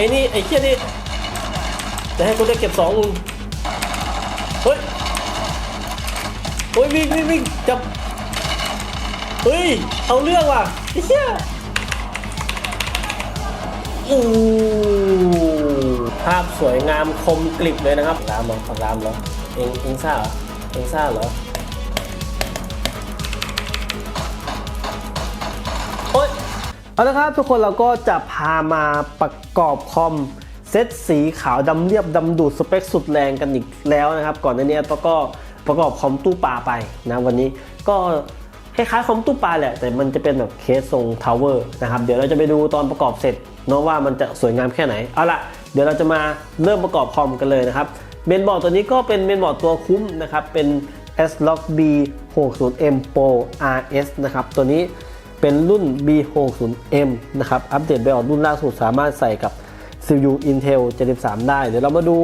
อ้นี่ไอ้เคี้ยนี่จะให้กูได้เก็บสองมึงเฮ้ยโอ้ยวิ่งวิ่งวิ่งจับเฮ้ยเอาเรื่องว่ะไอ้เหี้ยอู้ภาพสวยงามคมกลิบเลยนะครับรามเหรอฝั่งรามเหรอเองเองซ่าเหรอเองซ่าเหรอ เอาละครับทุกคนเราก็จะพามาประกอบคอมเซตสีขาวดำเรียบดำดูดสเปคสุดแรงกันอีกแล้วนะครับ ก่อนหน้านี้เราก็ประกอบคอมตู้ปลาไปนะวันนี้ก็คล้ายๆคอมตู้ปลาแหละ แต่มันจะเป็นแบบเคสทรงทาวเวอร์นะครับเดี๋ยวเราจะไปดูตอนประกอบเสร็จเนาะว่ามันจะสวยงามแค่ไหนเอาละเดี๋ยวเราจะมาเริ่มประกอบคอมกันเลยนะครับเมนบอร์ดตัวนี้ก็เป็นเมนบอร์ดตัวคุ้มนะครับเป็น S-Log B 6 0 M Pro RS นะครับตัวนี้ เป็นรุ่น B60M นะครับ อัปเดตไปออกรุ่นล่าสุดสามารถใส่กับ CPU Intel 73 ได้ เดี๋ยวเรามาดู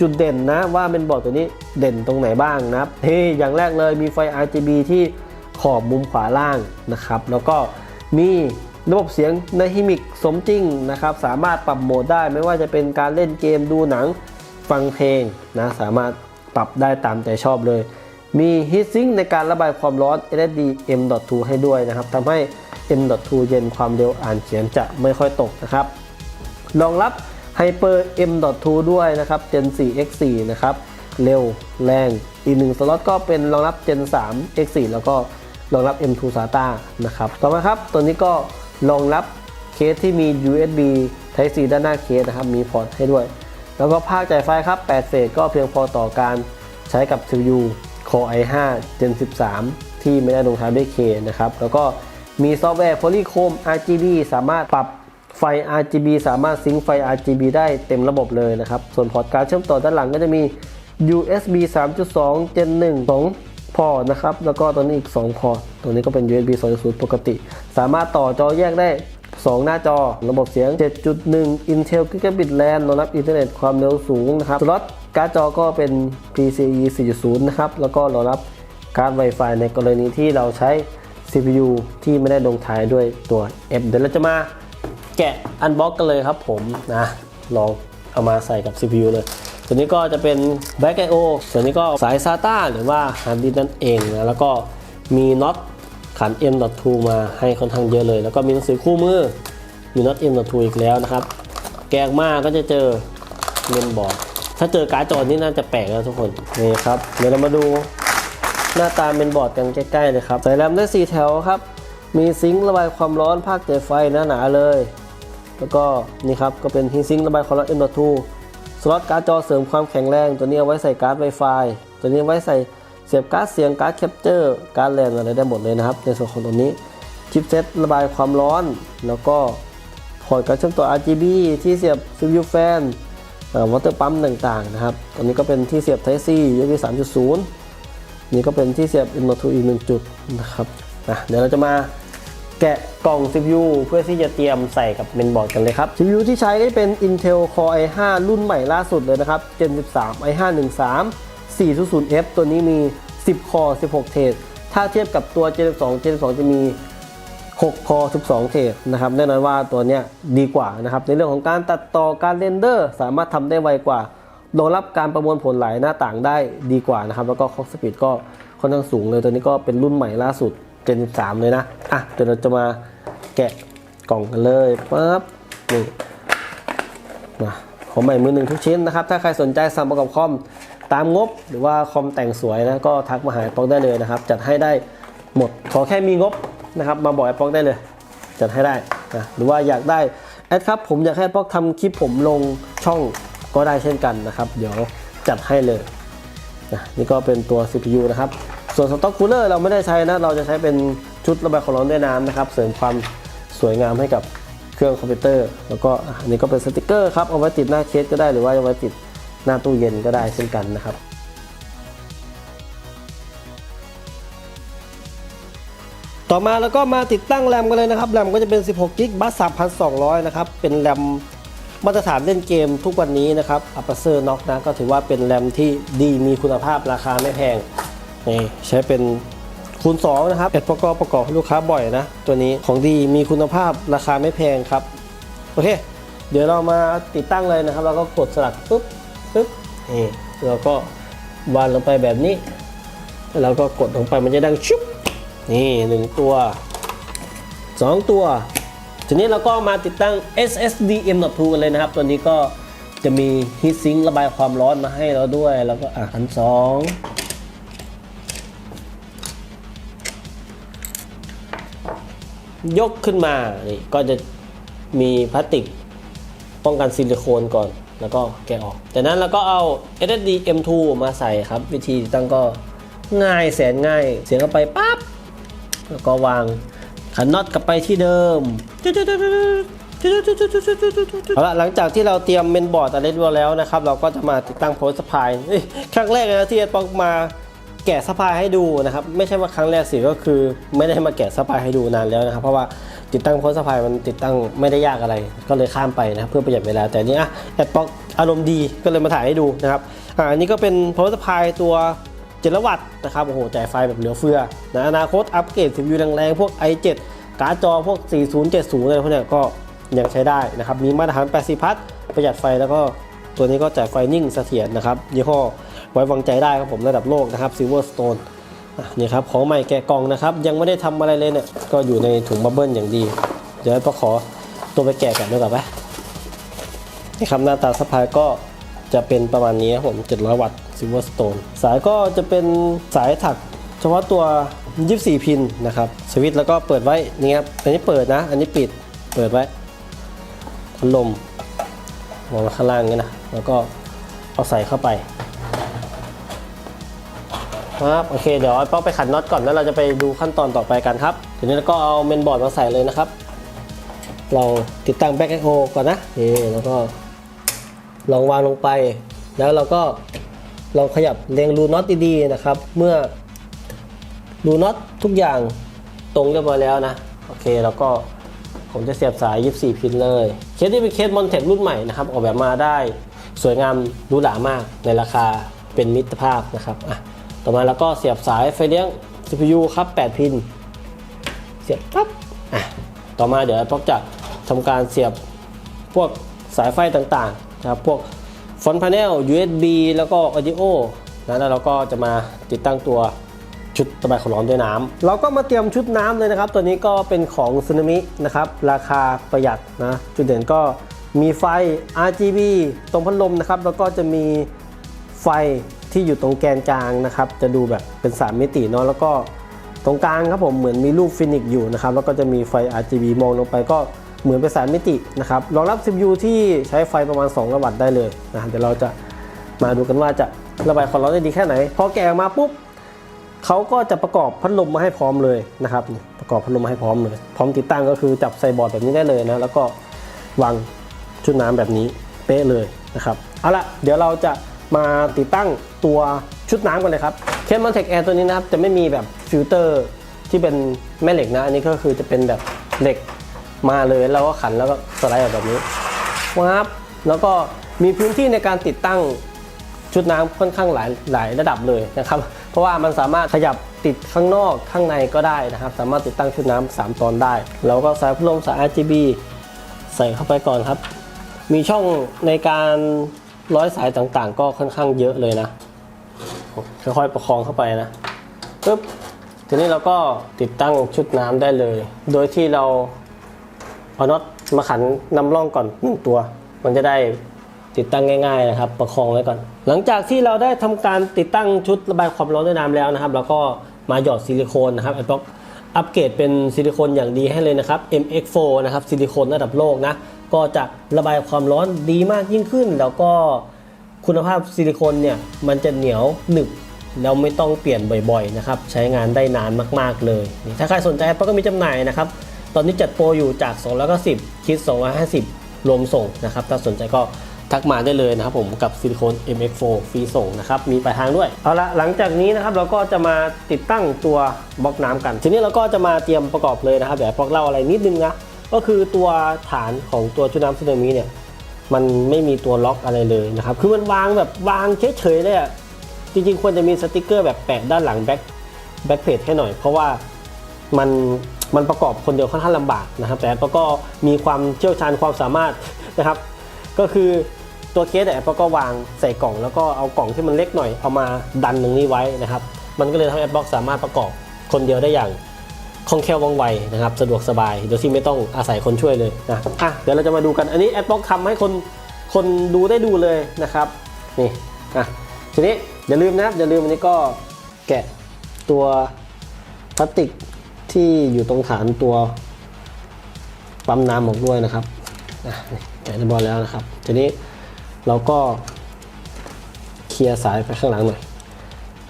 จุดเด่นนะว่าเป็นบอร์ดตัวนี้เด่นตรงไหนบ้างนะครับเฮ้ยอย่างแรกเลยมีไฟ RGB ที่ขอบมุมขวาล่างนะครับ แล้วก็มีระบบเสียงในฮิมิกสมจริงนะครับ สามารถปรับโหมดได้ไม่ว่าจะเป็นการเล่นเกมดูหนังฟังเพลงนะ สามารถปรับได้ตามใจชอบเลย มี Heatsink ในการระบายความร้อน SSD M.2 ให้ด้วยนะครับทำให้ M.2 เย็นความเร็วอ่านเขียนจะไม่ค่อยตกนะครับรองรับ Hyper M.2 ด้วยนะครับ Gen 4 X4 นะครับ เร็วแรง อีกหนึ่งสล็อตก็เป็นรองรับ Gen 3 X4 แล้วก็รองรับ M2 SATA นะครับ ต่อมาครับ ตัวนี้ก็รองรับเคสที่มี USB Type C ด้านหน้าเคสนะครับ มีพอร์ตให้ด้วย แล้วก็ภาคจ่ายไฟครับ 8 เฟสก็เพียงพอต่อการใช้กับ CPU Core i5 Gen 13 ที่ไม่ได้ลงท้ายด้วย K นะครับ แล้วก็มีซอฟต์แวร์ Polychrome RGB สามารถปรับไฟ RGB สามารถซิงค์ไฟ RGB ได้เต็มระบบเลยนะครับ ส่วนพอร์ตการเชื่อมต่อด้านหลังก็จะมี USB 3.2 Gen 1 2พอร์ตนะครับ แล้วก็ตัวนี้อีก 2 พอร์ต ตัวนี้ก็เป็น USB 2.0 ปกติ สามารถต่อจอแยกได้ 2 หน้าจอ ระบบเสียง 7.1 Intel Gigabit LAN รองรับอินเทอร์เน็ตความเร็วสูงนะครับ สล็อต การ์ดจอก็เป็น PCIe 4.0 นะครับ แล้วก็รองรับการ์ด Wi-Fi ในกรณีที่เราใช้ CPU ที่ไม่ได้ลงท้ายด้วยตัว F เดี๋ยวเราจะมาแกะอันบ็อกกันเลยครับผมนะลองเอามาใส่กับ CPU เลย ตัวนี้ก็จะเป็น Back I/O ส่วนนี้ก็สาย SATA หรือว่า Hard Disk นั่นเองนะแล้วก็มีน็อตขัน M.2 มาให้ค่อนข้างเยอะเลย แล้วก็มีหนังสือคู่มือมีน็อต M.2 อีกแล้วนะครับ แกงมากก็จะเจอเมนบอร์ด ถ้าเจอการ์ดจอนี่น่าจะแปลกแล้วทุกคนนี่ครับเดี๋ยวเรามาดูหน้าตาเมนบอร์ดกันใกล้ๆเลยครับใส่แรมได้ 4 แถวครับ มีซิงค์ระบายความร้อนภาคเจไฟหนาๆเลย แล้วก็นี่ครับก็เป็นฮีซิงค์ระบายความร้อน M.2 สล็อตการ์ดจอเสริมความแข็งแรง ตัวนี้เอาไว้ใส่การ์ด Wi-Fi ตัวนี้ไว้ใส่เสียบการ์ดเสียงการ์ดแคปเจอร์การ์ดแลนอะไรได้หมดเลยนะครับ ในส่วนของตัวนี้ชิปเซตระบายความร้อน แล้วก็พอร์ตการเชื่อมต่อ RGB ที่เสียบ CPU fan วอเตอร์ปั๊มต่างๆนะครับตัวนี้ก็เป็นที่เสียบ Type C USB 3.0 นี่ก็เป็นที่เสียบ M.2 อีกหนึ่งจุดนะครับนะเดี๋ยวเราจะมาแกะกล่อง CPU เพื่อที่จะเตรียมใส่กับเมนบอร์ดกันเลยครับ CPU ที่ใช้ก็เป็น Intel Core i5 รุ่นใหม่ล่าสุดเลยนะครับ Gen 13 i5 13 400F ตัวนี้มี 10 คอ16 เทรดถ้าเทียบกับตัว Gen 12 Gen 12 จะมี 6คอ12เทรดนะครับแน่นอนว่าตัวเนี้ยดีกว่านะครับในเรื่องของการตัดต่อการเรนเดอร์ สามารถทำได้ไวกว่ารองรับการประมวลผลหลายหน้าต่างได้ดีกว่านะครับแล้วก็คล็อกสปีดก็ค่อนข้างสูงเลยตัวนี้ก็เป็นรุ่นใหม่ล่าสุด Gen3 เลยนะอะเดี๋ยวเราจะมาแกะกล่องกันเลยปั๊บนี่นะของใหม่มือหนึ่งทุกชิ้นนะครับ ถ้าใครสนใจสั่งประกอบคอมตามงบหรือว่าคอมแต่งสวยนะก็ทักมาหาไอ้ป๊อกได้เลยนะครับ จัดให้ได้หมดขอแค่มีงบ นะครับมาบอกไอ้ป๊อกได้เลย จัดให้ได้นะหรือว่าอยากได้แอดครับผมอยากให้ป๊อกทำคลิปผมลงช่องก็ได้เช่นกันนะครับ เดี๋ยวจัดให้เลยนะนี่ก็เป็นตัว CPU นะครับ ส่วนสต็อกคูลเลอร์เราไม่ได้ใช้นะ เราจะใช้เป็นชุดระบายความร้อนด้วยน้ำนะครับ เสริมความสวยงามให้กับเครื่องคอมพิวเตอร์ แล้วก็อันนี้ก็เป็นสติกเกอร์ครับ เอาไว้ติดหน้าเคสก็ได้หรือว่าเอาไว้ติดหน้าตู้เย็นก็ได้เช่นกันนะครับ ต่อมาแล้วก็มาติดตั้งแรมกันเลยนะครับแรมก็จะเป็น 16กิกบัส3,200 นะครับ เป็นแรมมาตรฐานเล่นเกมทุกวันนี้นะครับ a p e r c e r Knox นะก็ถือว่าเป็นแรมที่ดีมีคุณภาพราคาไม่แพงนี่ใช้เป็นคูณ2นะครับเอ็ดประกอบประกอบให้ลูกค้าบ่อยนะ ตัวนี้ของดีมีคุณภาพราคาไม่แพงครับ โอเค เดี๋ยวเรามาติดตั้งเลยนะครับ เราก็กดสลักปุ๊บปุ๊บนี่เราก็วางลงไปแบบนี้ แล้วเราก็กดลงไปมันจะดังชุบ นี่หนึ่งตัวสองตัว ทีนี้เราก็มาติดตั้ง SSD M.2 กันเลยนะครับ ตัวนี้ก็จะมี heat sink ระบายความร้อนมาให้เราด้วย แล้วก็อะอันสองยกขึ้นมา นี่ก็จะมีพลาสติกป้องกันซิลิโคนก่อน แล้วก็แกะออก จากนั้นเราก็เอา SSD M2 มาใส่ครับ วิธีติดตั้งก็ง่ายแสนง่าย เสียงเข้าไปปั๊บ แล้วก็วางขันน็อตกลับไปที่เดิมเอาละหลังจากที่เราเตรียมเมนบอร์ดอะไรเรียบร้อยแล้วนะครับ เราก็จะมาติดตั้งโพสต์สปายครั้งแรกนะที่จะต้องมาแกะสปายให้ดูนะครับ ไม่ใช่ว่าครั้งแรกสิก็คือไม่ได้มาแกะสปายให้ดูนานแล้วนะครับ เพราะว่าติดตั้งโพสต์สปายมันติดตั้งไม่ได้ยากอะไร ก็เลยข้ามไปนะเพื่อประหยัดเวลาแต่นี้อะแอดป๊อกอารมณ์ดีก็เลยมาถ่ายให้ดูนะครับอ่าอันนี้ก็เป็นโพสต์สปายตัว 7วัตต์นะครับโอ้โหจ่ายไฟแบบเหลือเฟือนะอนาคตอัปเกรด CPU แรงๆ พวก i7 การ์ดจอพวก 4070 อะไรพวกเนี้ยก็ยังใช้ได้นะครับมีมาตรฐาน 80 พัทประหยัดไฟแล้วก็ตัวนี้ก็จ่ายไฟนิ่งเสถียรนะครับยี่ห้อไว้วางใจได้ครับผมระดับโลกนะครับ Silverstone นี่ครับของใหม่แกะกล่องนะครับ ยังไม่ได้ทำอะไรเลยเนี่ยก็อยู่ในถุงบับเบิ้ลอย่างดี เดี๋ยวก็ขอตัวไปแกะกันด้วยกันไปนี่ครับหน้าตาสะพายก็ จะเป็นประมาณนี้ครับผม 700 วัตต์ Silverstone สายก็จะเป็นสายถักเฉพาะตัว 24 พินนะครับ สวิตช์แล้วก็เปิดไว้นี่ครับ อันนี้เปิดนะ อันนี้ปิด เปิดไว้พัดลมวางข้างล่างนี้นะ แล้วก็เอาใส่เข้าไปครับโอเคเดี๋ยวเอาป๊อกไปขันน็อตก่อนแล้วเราจะไปดูขั้นตอนต่อไปกันครับทีนี้เราก็เอาเมนบอร์ดมาใส่เลยนะครับลองติดตั้งแบ็คแอโฮก่อนนะนี่แล้วก็ ลองวางลงไป แล้วเราก็ลองขยับเรียงรูน็อตดีๆนะครับ เมื่อรูน็อตทุกอย่างตรงเรียบร้อยแล้วนะ โอเคแล้วก็ผมจะเสียบสาย 24 พินเลย เคสที่เป็นเคสมอนเทครุ่นใหม่นะครับ ออกแบบมาได้สวยงามหรูหรามากในราคาเป็นมิตรภาพนะครับอะต่อมาแล้วก็เสียบสายไฟเลี้ยง CPU ครับ 8 พิน เสียบปั๊บอะต่อมาเดี๋ยวพวกจะทำการเสียบพวกสายไฟต่างๆ นะครับพวกฟอนต์พาเนล USB แล้วก็ Audio นะแล้วเราก็จะมาติดตั้งตัวชุดระบายความร้อนด้วยน้ำเราก็มาเตรียมชุดน้ำเลยนะครับ ตัวนี้ก็เป็นของซึนามินะครับ ราคาประหยัดนะ จุดเด่นก็มีไฟ RGB ตรงพัดลมนะครับ แล้วก็จะมีไฟที่อยู่ตรงแกนกลางนะครับ จะดูแบบเป็น 3 มิติเนาะ แล้วก็ตรงกลางครับผมเหมือนมีรูปฟินิกซ์อยู่นะครับ แล้วก็จะมีไฟ RGB มองลงไปก็ เหมือนเป็นสายมิตินะครับรองรับ CPU ที่ใช้ไฟประมาณ 2 ระวัตต์ได้เลยนะเดี๋ยวเราจะมาดูกันว่าจะระบายความร้อนได้ดีแค่ไหน พอแกะมาปุ๊บเขาก็จะประกอบพัดลมมาให้พร้อมเลยนะครับประกอบพัดลมมาให้พร้อมเลย พร้อมติดตั้งก็คือจับใส่บอร์ดแบบนี้ได้เลยนะแล้วก็วางชุดน้ำแบบนี้เป๊ะเลยนะครับเอาละเดี๋ยวเราจะมาติดตั้งตัวชุดน้ำกันเลยครับเคมอนเทคแอร์ตัวนี้นะครับจะไม่มีแบบฟิลเตอร์ที่เป็นแม่เหล็กนะ อันนี้ก็คือจะเป็นแบบเหล็ก มาเลยแล้วก็ขันแล้วก็สไลด์ออกแบบนี้วับแล้วก็มีพื้นที่ในการติดตั้งชุดน้ำค่อนข้างหลายหลายระดับเลยนะครับ เพราะว่ามันสามารถขยับติดข้างนอกข้างในก็ได้นะครับ สามารถติดตั้งชุดน้ำสามตอนได้ แล้วก็สายพัดลมสาย RGB ใส่เข้าไปก่อนครับ มีช่องในการร้อยสายต่างๆ ก็ค่อนข้างเยอะเลยนะค่อยๆประคองเข้าไปนะปึ๊บทีนี้เราก็ติดตั้งชุดน้ำได้เลย โดยที่เรา เอาน็อตมาขันนำร่องก่อนหนึ่งตัว มันจะได้ติดตั้งง่าย ๆนะครับ ประคองไว้ก่อน หลังจากที่เราได้ทำการติดตั้งชุดระบายความร้อนด้วยน้ำแล้วนะครับ เราก็มาหยอดซิลิโคนนะครับไอ้พวกอัปเกรดเป็นซิลิโคนอย่างดีให้เลยนะครับ MX4 นะครับซิลิโคนระดับโลกนะก็จะระบายความร้อนดีมากยิ่งขึ้น แล้วก็คุณภาพซิลิโคนเนี่ยมันจะเหนียวหนึบแล้วไม่ต้องเปลี่ยนบ่อยๆนะครับใช้งานได้นานมากๆเลย ถ้าใครสนใจก็มีจำหน่ายนะครับ ตอนนี้จัดโปรอยู่จาก290คิด250 รวมส่งนะครับ ถ้าสนใจก็ทักมาได้เลยนะครับผมกับซิลิโคน MX4 ฟรีส่งนะครับ มีปลายทางด้วย เอาละหลังจากนี้นะครับเราก็จะมาติดตั้งตัวบล็อกน้ำกัน ทีนี้เราก็จะมาเตรียมประกอบเลยนะครับเดี๋ยวพอกเล่าอะไรนิดนึงนะก็คือตัวฐานของตัวชุดน้ำซึนามิเนี่ยมันไม่มีตัวล็อกอะไรเลยนะครับ คือมันวางแบบวางเฉยๆเลยอะจริงๆ ควรจะมีสติกเกอร์แบบแปะด้านหลังแบ็คแบ็คเพจให้หน่อย เพราะว่ามัน มันประกอบคนเดียวค่อนข้างลำบากนะครับ แต่ก็มีความเชี่ยวชาญความสามารถนะครับ ก็คือตัวเคสเนี่ยแอปก็วางใส่กล่อง แล้วก็เอากล่องที่มันเล็กหน่อยเอามาดันตรงนี้ไว้นะครับ มันก็เลยทำให้แอปบ็อกสามารถประกอบคนเดียวได้อย่างคล่องแคล่วว่องไวนะครับ สะดวกสบายโดยที่ไม่ต้องอาศัยคนช่วยเลยนะอะเดี๋ยวเราจะมาดูกันอันนี้แอปบ็อกทำให้คนคนดูได้ดูเลยนะครับนี่อะทีนี้อย่าลืมนะครับอย่าลืมอันนี้ก็แกะตัวพลาสติก ที่อยู่ตรงฐานตัวปั๊มน้ำออกด้วยนะครับอะนี่แกะบอยแล้วนะครับ ทีนี้เราก็เคลียร์สายไปข้างหลังหน่อย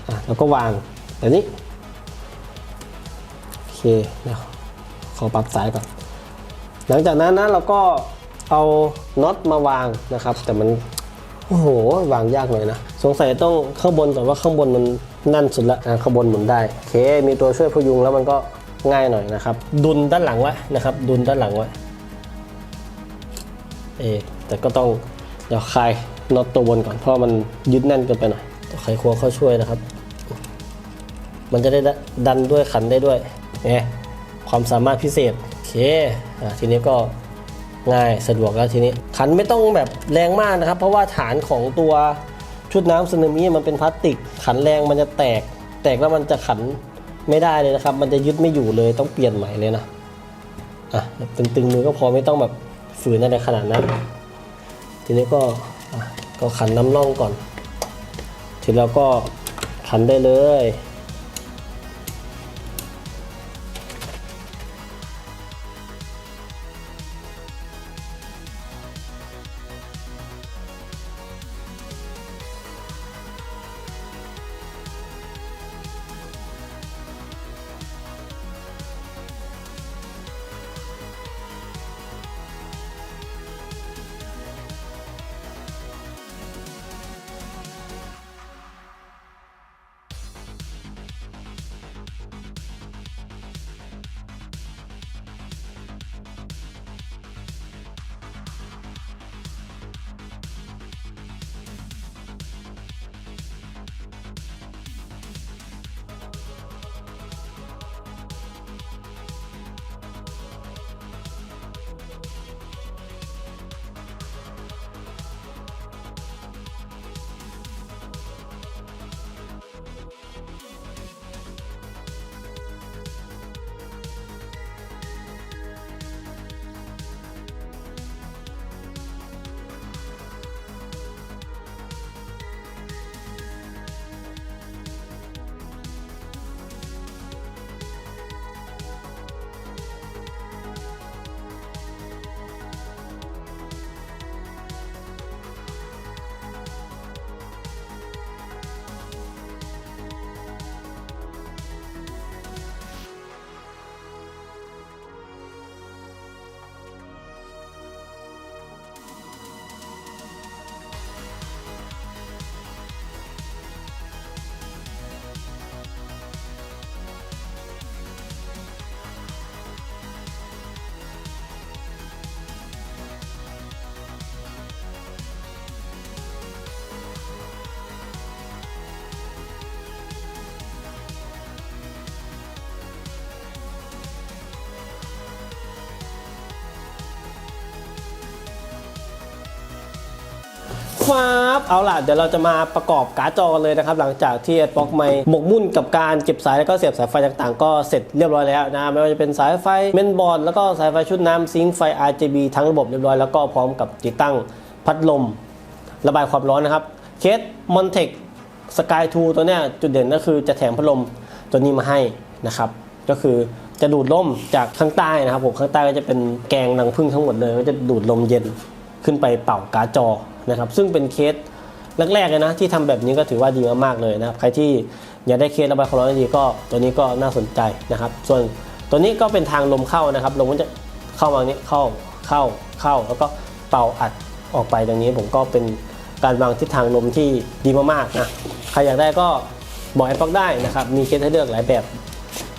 อแล้วก็วางแบบนี้ โอเคเดี๋ยวขอปรับสายก่อน หลังจากนั้นนะเราก็เอาน็อตมาวางนะครับ แต่มัน โอ้โห วางยากหน่อยนะ สงสัยต้องข้างบนก่อนว่าข้างบนมันนั่นสุดละอะข้างบนหมุนได้ โอเค มีตัวช่วยพยุงแล้วมันก็ ง่ายหน่อยนะครับ ดุลด้านหลังไว้นะครับ ดุลด้านหลังไว้เอแต่ก็ต้องเดี๋ยวคลายน็อตตัวบนก่อนเพราะมันยึดแน่นเกินไปหน่อยต้องไขควงเข้าช่วยนะครับ มันจะได้ดันด้วยขันได้ด้วยเนี่ยความสามารถพิเศษโอเคอะทีนี้ก็ง่ายสะดวกแล้วทีนี้ ขันไม่ต้องแบบแรงมากนะครับ เพราะว่าฐานของตัวชุดน้ำสึนามิมันเป็นพลาสติก ขันแรงมันจะแตก แตกแล้วมันจะขัน ไม่ได้เลยนะครับ มันจะยึดไม่อยู่เลยต้องเปลี่ยนใหม่เลยนะอะตึงๆมือก็พอไม่ต้องแบบฝืนอะไรขนาดนั้น ทีนี้ก็ก็ขันน้ำร่องก่อนทีแล้วก็ขันได้เลย เอาล่ะเดี๋ยวเราจะมาประกอบการ์ดจอกันเลยนะครับ หลังจากที่บล็อกไม่หมกมุ่นกับการเก็บสายแล้วก็เสียบสายไฟต่างๆ ก็เสร็จเรียบร้อยแล้วนะไม่ว่าจะเป็นสายไฟเมนบอร์ดแล้วก็สายไฟชุดน้ำซิงค์ไฟ RGB ทั้งระบบเรียบร้อยแล้วก็พร้อมกับติดตั้งพัดลม ระบายความร้อนนะครับเคสมอนเทคสกายทูตัวเนี้ยจุดเด่นก็คือจะแถมพัดลมตัวนี้มาให้นะครับ ก็คือจะดูดลมจากข้างใต้นะครับผมข้างใต้ก็จะเป็นแกงรังผึ้งทั้งหมดเลยก็จะดูดลมเย็นขึ้นไปเป่าการ์ดจอนะครับ ซึ่งเป็นเคส แรกๆเลยนะที่ทำแบบนี้ก็ถือว่าดีมากๆเลยนะครับใครที่อยากได้เคสระบายความร้อนดีก็ตัวนี้ก็น่าสนใจนะครับ ส่วนตัวนี้ก็เป็นทางลมเข้านะครับลมมันจะเข้ามาอย่างนี้เข้าเข้าเข้า แล้วก็เป่าอัดออกไปตรงนี้ผมก็เป็นการวางทิศทางลมที่ดีมากๆนะใครอยากได้ก็บอกแอปปอกได้นะครับมีเคสให้เลือกหลายแบบ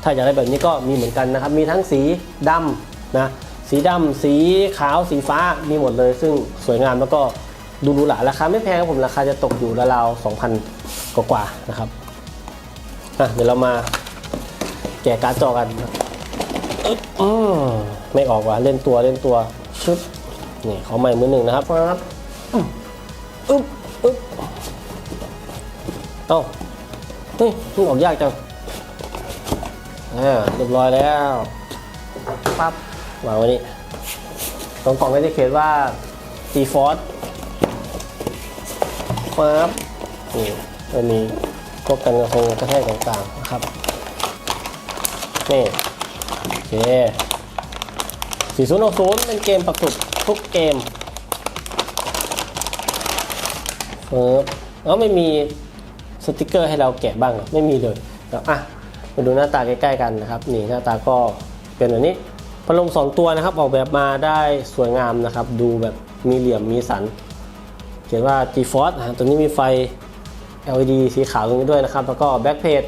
ถ้าอยากได้แบบนี้ก็มีเหมือนกันนะครับ มีทั้งสีดำนะสีดำสีขาวสีฟ้ามีหมดเลย ซึ่งสวยงามแล้วก็ ดูหรูหราราคาไม่แพงครับผมราคาจะตกอยู่ราวๆ2,000 กว่าๆนะครับอะเดี๋ยวเรามาแกะการ์ดจอกันนะอึ๊บอืมไม่ออกว่ะเล่นตัวเล่นตัวชึบนี่ขอใหม่มือหนึ่งนะครับครับอึ๊บอึ๊บอึ๊บเอ้าเฮ้ยมันออกยากจังอ่าเรียบร้อยแล้วปั๊บวางไว้นี่ตรงกล่องก็จะเขียนว่าตีฟอ สปั๊บนี่จะมีพวกกันกระทงกระแทกต่างๆนะครับ นี่ โอเค 4060 เป็นเกมประกบทุกเกมเออแล้วไม่มีสติกเกอร์ให้เราแกะบ้างไม่มีเลยแล้วอะมาดูหน้าตาใกล้ๆกันนะครับ นี่หน้าตาก็เป็นแบบนี้พัดลมสองตัวนะครับ ออกแบบมาได้สวยงามนะครับ ดูแบบมีเหลี่ยมมีสัน เขียนว่า G-Force นะฮะตัวนี้มีไฟ LED สีขาวตรงนี้ด้วยนะครับ แล้วก็แบ็คเพจ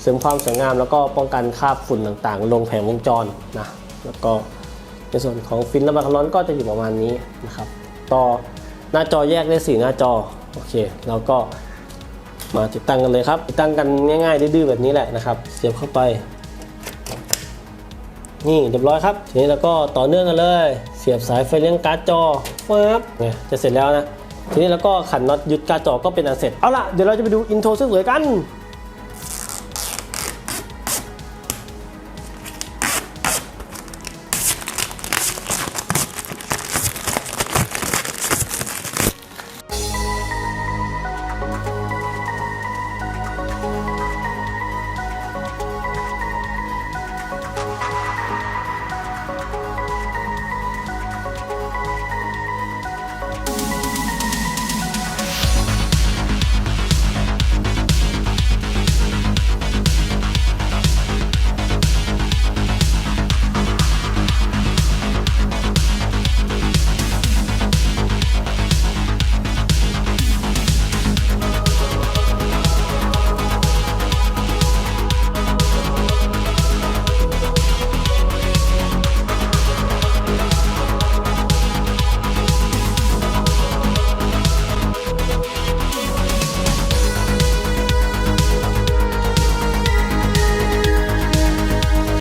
เสริมความสวยงามแล้วก็ป้องกันคราบฝุ่นต่างๆ ลงแผงวงจรนะแล้วก็ในส่วนของฟินระบายความร้อนก็จะอยู่ประมาณนี้นะครับต่อหน้าจอแยกได้4หน้าจอโอเคเราก็มาติดตั้งกันเลยครับ ติดตั้งกันง่ายๆดื้อๆแบบนี้แหละนะครับ เสียบเข้าไป นี่เรียบร้อยครับทีนี้เราก็ต่อเนื่องกันเลย เสียบสายไฟเลี้ยงการ์ดจอฟับเนี่ยจะเสร็จแล้วนะ ทีนี้แล้วก็ขันน็อตยึดการ์ดจอก็เป็นอันเสร็จ เอาล่ะ เดี๋ยวเราจะไปดูอินโทรสวยๆกัน